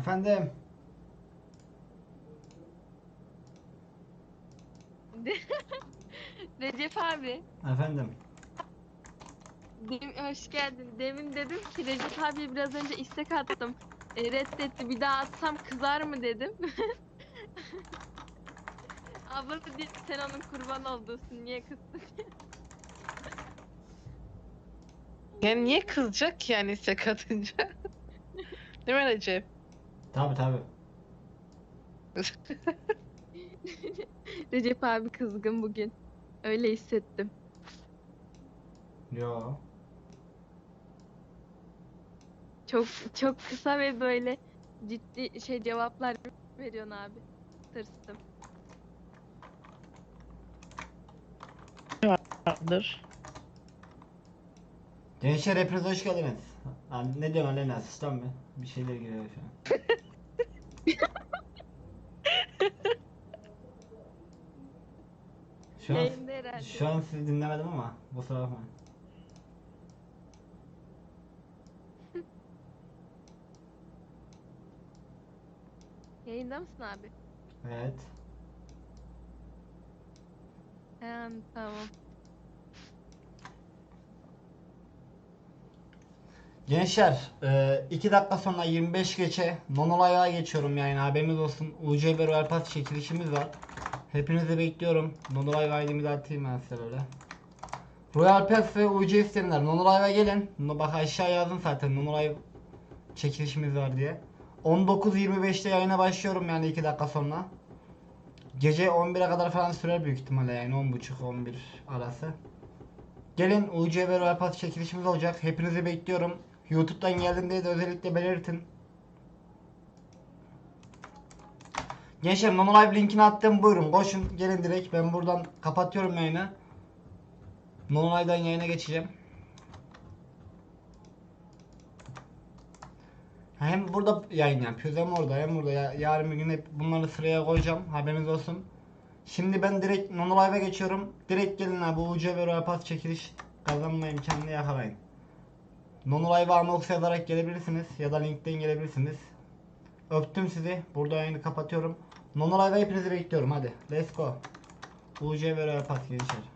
Efendim. Recep abi. Efendim. Demin, hoş geldin. Demin dedim ki Recep abi biraz önce istek attım. E, reddetti. Bir daha atsam kızar mı dedim. Ablası dedi sen onun kurban olduğusun. Niye kızdın? Ya niye kızacak ki yani istek atınca? Değil mi Recep? Tabi tabi. Recep abi kızgın bugün. Öyle hissettim. Yo. Çok çok kısa ve böyle ciddi şey cevaplar veriyorsun abi. Tırstım. Vardır. Gençler hepiniz hoş geldiniz. Ha, ne diyorsun Alena asistan mı? Bir şeyler giriyor şu an. Şu an, Yayında herhalde. şu an sizi dinlemedim ama kusura bakmayın. Yayında mısın abi? Evet. He, tamam. Gençler 2 dakika sonra 25 geçe Nonolay'a geçiyorum yani haberiniz olsun. UC ve Royal Pass çekilişimiz var. Hepinizi bekliyorum. Nonolay ID'mi de atayım ben size böyle. Royal Pass ve UC isteyenler Nonolay'a gelin. Bak aşağı yazdım zaten Nonolay çekilişimiz var diye. 19.25'te yayına başlıyorum yani 2 dakika sonra. Gece 11'e kadar falan sürer büyük ihtimalle yani 10.30-11 arası. Gelin UC ve Royal Pass çekilişimiz olacak. Hepinizi bekliyorum. YouTube'dan geldim diye de özellikle belirtin. Gençler Nonolive linkini attım. Buyurun koşun. Gelin direkt. Ben buradan kapatıyorum yayını. Nonolive'dan yayına geçeceğim. Hem burada yayın yapıyoruz hem orada hem burada. Ya, yarın bir gün hep bunları sıraya koyacağım. Haberiniz olsun. Şimdi ben direkt Nonolive'a geçiyorum. Direkt gelin abi UC ve Royal Pass çekiliş kazanma imkanını yakalayın. Nonolive'a Anox yazarak gelebilirsiniz ya da linkten gelebilirsiniz. Öptüm sizi. Burada yayını kapatıyorum. Nonolive'a hepinizi bekliyorum hadi. Let's go. UC ve Royal Pass gençler.